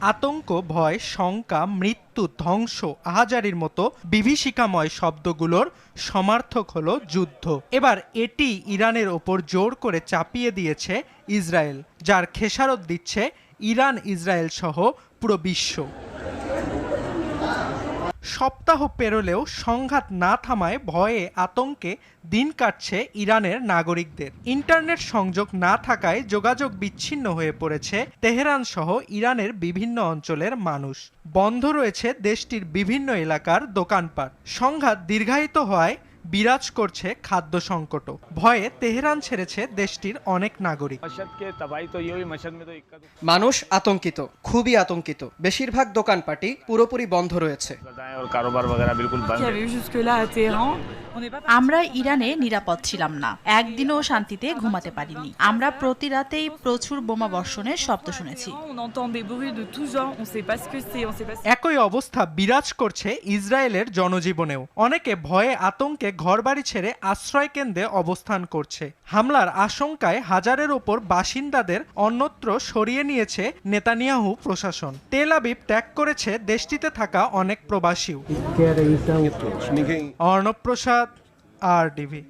আতঙ্ক, ভয়, শঙ্কা, মৃত্যু, ধ্বংস আহাজারির মতো বিভীষিকাময় শব্দগুলোর সমার্থক হলো যুদ্ধ। এবার এটি ইরানের ওপর জোর করে চাপিয়ে দিয়েছে ইসরায়েল, যার খেসারত দিচ্ছে ইরান ইসরায়েল সহ পুরো বিশ্ব। সপ্তাহ পেরোলেও সংঘাত না থামায় ভয়ে আতঙ্কে দিন কাটছে ইরানের নাগরিকদের। ইন্টারনেট সংযোগ না থাকায় যোগাযোগ বিচ্ছিন্ন হয়ে পড়েছে তেহরান সহ ইরানের বিভিন্ন অঞ্চলের মানুষ। বন্ধ রয়েছে দেশটির বিভিন্ন এলাকার দোকানপাট। সংঘাত দীর্ঘায়িত হওয়ায় বিরাজ করছে খাদ্য সংকটও। ভয়ে তেহরান ছেড়েছে দেশটির অনেক নাগরিক। মানুষ আতঙ্কিত খুবই আতঙ্কিত। বেশিরভাগ দোকানপাটি পুরোপুরি বন্ধ রয়েছে। আমরা ইরানে নিরাপদ ছিলাম না। একদিনও শান্তিতে ঘুমাতে পারিনি। আমরা প্রতি রাতেই প্রচুর বোমা বর্ষণের শব্দ শুনেছি। একই অবস্থা বিরাজ করছে ইসরায়েলের জনজীবনেও। অনেকে ভয়ে আতঙ্কে ঘরবাড়ি ছেড়ে আশ্রয় কেন্দ্রে অবস্থান করছে। হামলার আশঙ্কায় হাজারের ওপর বাসিন্দাদের অন্যত্র সরিয়ে নিয়েছে নেতানিয়াহু প্রশাসন। তেল আবিব ত্যাগ করেছে দেশটিতে থাকা অনেক প্রবাসীও। অর্ণব প্রসাদ আর ডিভি